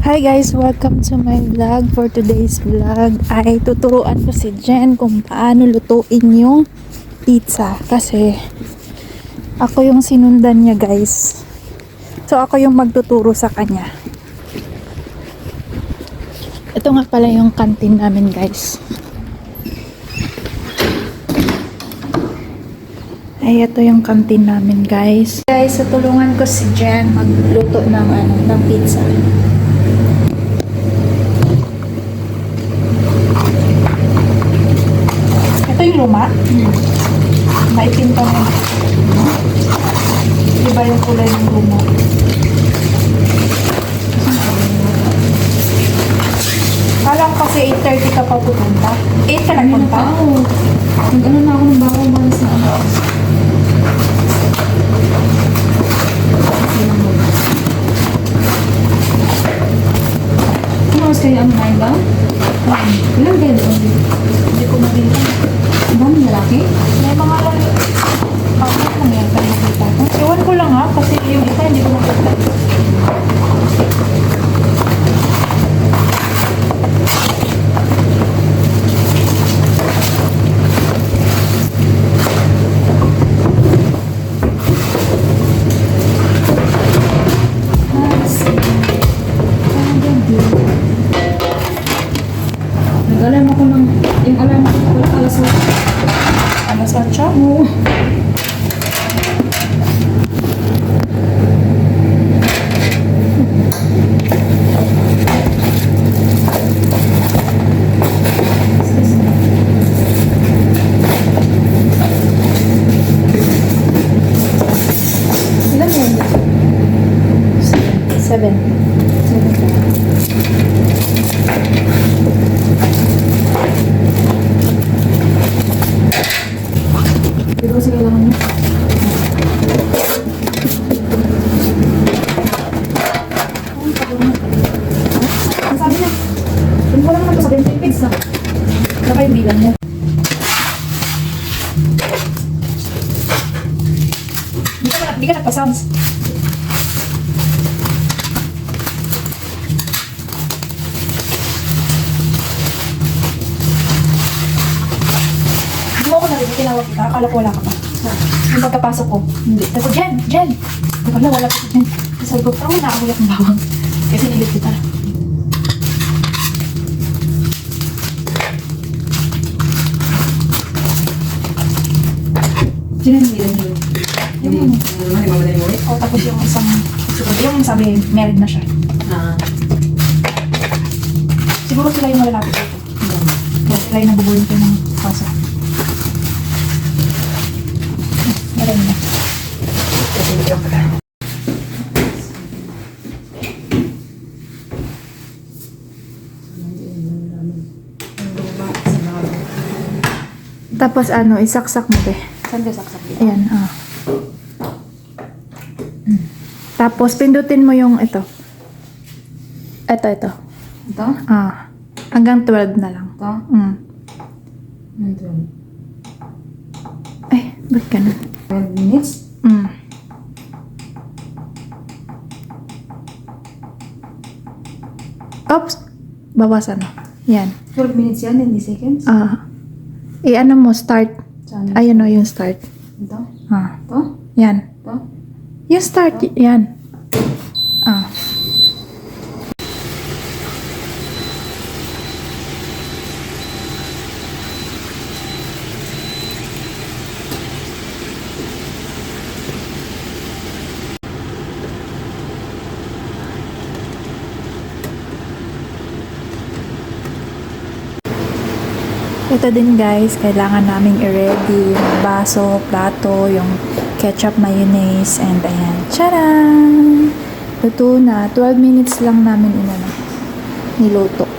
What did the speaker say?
Hi guys, welcome to my vlog. For today's vlog ay tuturuan ko si Jen kung paano lutuin yung pizza. Kasi ako yung sinundan niya guys. So ako yung magtuturo sa kanya. Ito nga pala yung canteen namin guys. Ay, ito yung canteen namin guys. Guys, so tulungan ko si Jen magluto ng, ano, ng pizza. Ito yung luma? Maitim pa rin. Iba yung kulay ng luma. Kala ko kasi 8.30 ka pa pupunta. 8 ka nagpunta? Oo. Nag-ano na ako ng bago umalis na ano. Umalis kayo ang nine ba? Ilan kayo doon? Hindi ko makita. Ang daming lalaki? May mga ako Nag-alarm ako ng... Yung alarm ko pala alas 8. Alas 8? Oo. Ilan na yun? 7. Pero kasi kailangan. Ang sabi niya, ko lang naman ito sa 20 pigs na. Saka yung bilang niya. Di ka, di ka nagpa-sounds. Hindi mo ako narinig, tinawag kita. Akala ko wala ka pa. Yung pagkapasok ko. Hindi. Ko, Jen, Jen. Ko, wala, wala pa si Jen. Sabi ko, parang naamuyak ng bawang. Kasi nilit kita. Sino yung bilang niyo? Yung, yung mamadali mo ulit? oh, tapos yung isang, yung sabi, married na siya. Ah. Siguro sila yung malalapit dito. Kasi sila yung nabubuhin ko ng kaso. Meron na. Tapos ano, isaksak mo te. Saan ka saksak dito? Ayan, ah. Mm. Tapos pindutin mo yung ito. Ito, ito. Ito? Ah. Hanggang 12 na lang. Ito? Mm. Ito. Ay, ba't ganun? 12 minutes? Mm. Oops! Bawasan mo. Yan. 12 minutes yan, hindi seconds? Ah. Eh, ano mo, start. Saan? Ayun o, yung start. Ito? Ah. Ito? Yan. Ito? Yung start, y- yan. Ah. Ito din guys, kailangan naming i-ready yung baso, plato, yung ketchup, mayonnaise, and ayan. Charan! Luto na. 12 minutes lang namin inano, niluto.